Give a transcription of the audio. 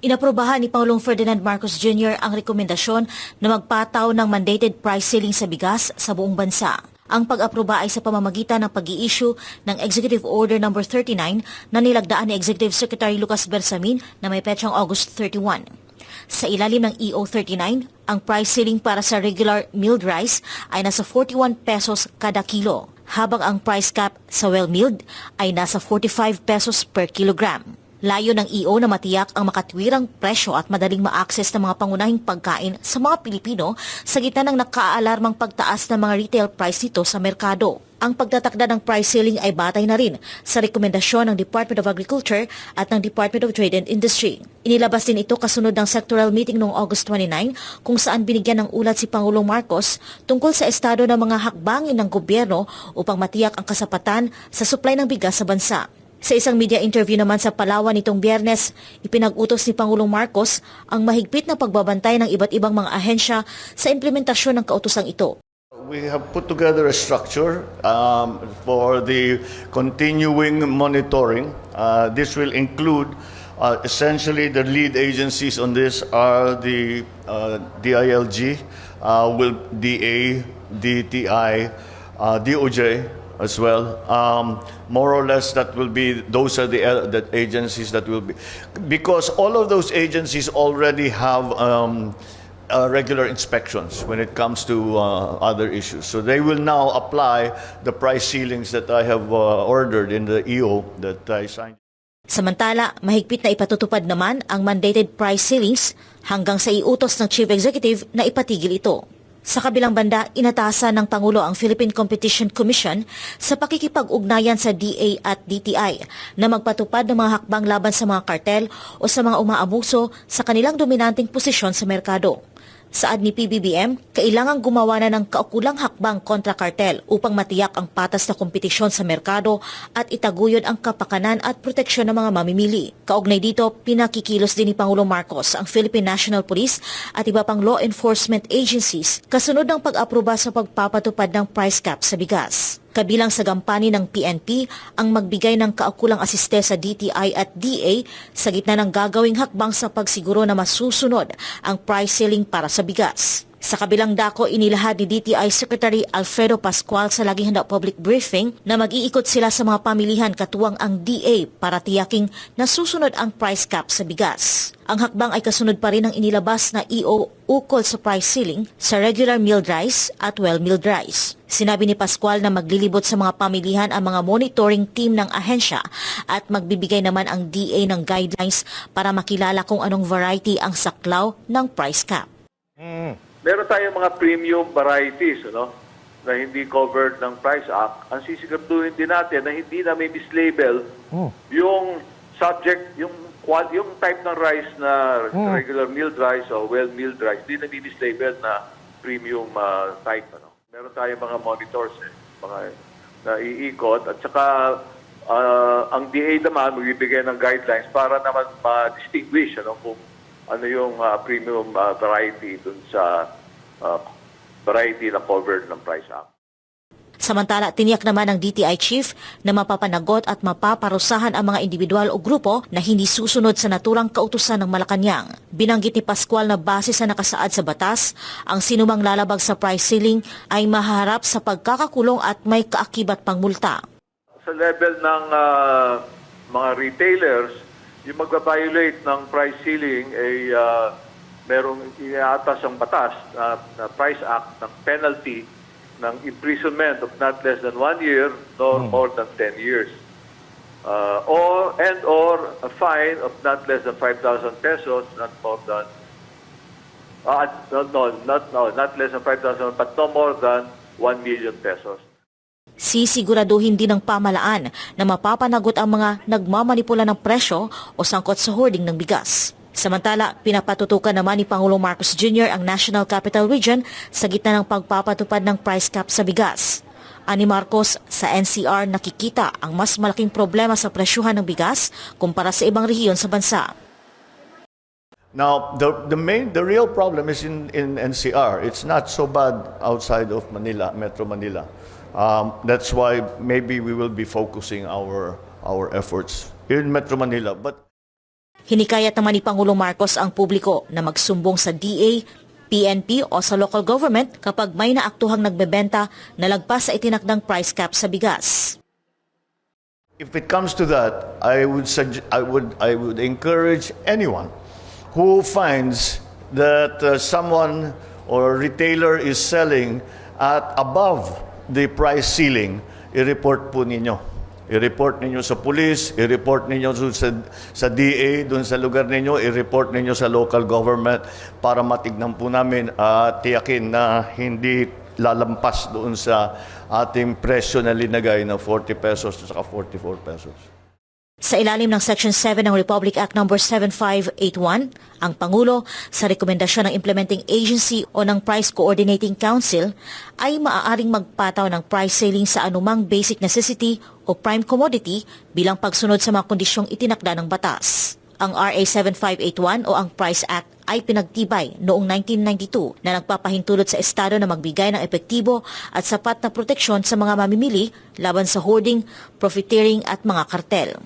Inaprobahan ni Pangulong Ferdinand Marcos Jr. ang rekomendasyon na magpataw ng mandated price ceiling sa bigas sa buong bansa. Ang pag-aproba ay sa pamamagitan ng pag issue ng Executive Order No. 39 na nilagdaan ni Executive Secretary Lucas Bersamin na may petsang August 31. Sa ilalim ng EO39, ang price ceiling para sa regular milled rice ay nasa 41 pesos kada kilo, habang ang price cap sa well-milled ay nasa 45 pesos per kilogram. Layo ng EO na matiyak ang makatwirang presyo at madaling ma-access ng mga pangunahing pagkain sa mga Pilipino sa gitna ng nakaalarmang pagtaas ng mga retail price nito sa merkado. Ang pagtatakda ng price ceiling ay batay na rin sa rekomendasyon ng Department of Agriculture at ng Department of Trade and Industry. Inilabas din ito kasunod ng sectoral meeting noong August 29 kung saan binigyan ng ulat si Pangulong Marcos tungkol sa estado ng mga hakbangin ng gobyerno upang matiyak ang kasapatan sa supply ng bigas sa bansa. Sa isang media interview naman sa Palawan nitong biyernes, ipinag-utos ni Pangulong Marcos ang mahigpit na pagbabantay ng iba't ibang mga ahensya sa implementasyon ng kautosang ito. We have put together a structure um, for the continuing monitoring. Uh, this will include uh, essentially the lead agencies on this are the uh, DILG, uh, will DA, DTI, uh, DOJ as well. Um, more or less, that will be those are the, uh, the agencies that will be because all of those agencies already have. Um, uh, regular inspections when it comes to uh, other issues. So they will now apply the price ceilings that I have uh, ordered in the EO that I signed. Samantala, mahigpit na ipatutupad naman ang mandated price ceilings hanggang sa iutos ng Chief Executive na ipatigil ito. Sa kabilang banda, inatasan ng Pangulo ang Philippine Competition Commission sa pakikipag-ugnayan sa DA at DTI na magpatupad ng mga hakbang laban sa mga kartel o sa mga umaabuso sa kanilang dominanteng posisyon sa merkado. Saad ni PBBM, kailangang gumawa na ng kaukulang hakbang kontra kartel upang matiyak ang patas na kompetisyon sa merkado at itaguyod ang kapakanan at proteksyon ng mga mamimili. Kaugnay dito, pinakikilos din ni Pangulong Marcos ang Philippine National Police at iba pang law enforcement agencies kasunod ng pag-aproba sa pagpapatupad ng price cap sa bigas. Kabilang sa gampani ng PNP ang magbigay ng kaukulang asiste sa DTI at DA sa gitna ng gagawing hakbang sa pagsiguro na masusunod ang price ceiling para sa bigas. Sa kabilang dako, inilahad ni DTI Secretary Alfredo Pascual sa laging handa public briefing na mag-iikot sila sa mga pamilihan katuwang ang DA para tiyaking nasusunod ang price cap sa bigas. Ang hakbang ay kasunod pa rin ng inilabas na EO ukol sa price ceiling sa regular milled rice at well-milled rice. Sinabi ni Pascual na maglilibot sa mga pamilihan ang mga monitoring team ng ahensya at magbibigay naman ang DA ng guidelines para makilala kung anong variety ang saklaw ng price cap. Meron tayong mga premium varieties, ano, na hindi covered ng Price Act. Ang sisiguraduhin din natin na hindi na may mislabel yung subject, yung yung type ng rice na regular milled rice o well-milled rice, hindi na may mislabel na premium ah, type. Ano. Meron tayong mga monitors, eh, mga naiikot. At saka ah, ang DA naman magbibigay ng guidelines para naman ma-distinguish ano, kung ano yung ah, premium ah, variety dun sa ah, variety na covered ng Price Act. Samantala, tiniyak naman ng DTI chief na mapapanagot at mapaparusahan ang mga individual o grupo na hindi susunod sa naturang kautusan ng Malacanang. Binanggit ni Pascual na base sa nakasaad sa batas, ang sinumang lalabag sa price ceiling ay mahaharap sa pagkakakulong at may kaakibat pang multa. Sa level ng ah, mga retailers, yung magbabiolate ng price ceiling ay ah, merong inaatas ang batas na, na Price Act ng penalty ng imprisonment of not less than one year nor more than 10 years. Uh, or and or a fine of not less than 5,000 pesos, not more than uh, no, no, not no, not less than 5,000, but no more than 1 million pesos. Sisiguraduhin din ng pamalaan na mapapanagot ang mga nagmamanipula ng presyo o sangkot sa hoarding ng bigas. Samantala, pinapatutukan naman ni Pangulong Marcos Jr. ang National Capital Region sa gitna ng pagpapatupad ng price cap sa bigas. Ani Marcos, sa NCR nakikita ang mas malaking problema sa presyuhan ng bigas kumpara sa ibang rehiyon sa bansa. Now, the, the main, the real problem is in, in NCR. It's not so bad outside of Manila, Metro Manila. Um, that's why maybe we will be focusing our, our efforts in Metro Manila. But Hinikayat naman ni Pangulong Marcos ang publiko na magsumbong sa DA, PNP o sa local government kapag may naaktuhang nagbebenta na lagpas sa itinakdang price cap sa bigas. If it comes to that, I would I would I would encourage anyone who finds that uh, someone or retailer is selling at above the price ceiling, i-report po ninyo. I-report ninyo sa police, i-report ninyo sa, sa DA, doon sa lugar ninyo, i-report ninyo sa local government para matignan po namin at tiyakin na hindi lalampas doon sa ating presyo na linagay na 40 pesos at saka 44 pesos. Sa ilalim ng Section 7 ng Republic Act No. 7581, ang Pangulo, sa rekomendasyon ng Implementing Agency o ng Price Coordinating Council, ay maaaring magpataw ng price ceiling sa anumang basic necessity o prime commodity bilang pagsunod sa mga kondisyong itinakda ng batas. Ang RA 7581 o ang Price Act ay pinagtibay noong 1992 na nagpapahintulot sa Estado na magbigay ng epektibo at sapat na proteksyon sa mga mamimili laban sa hoarding, profiteering at mga kartel.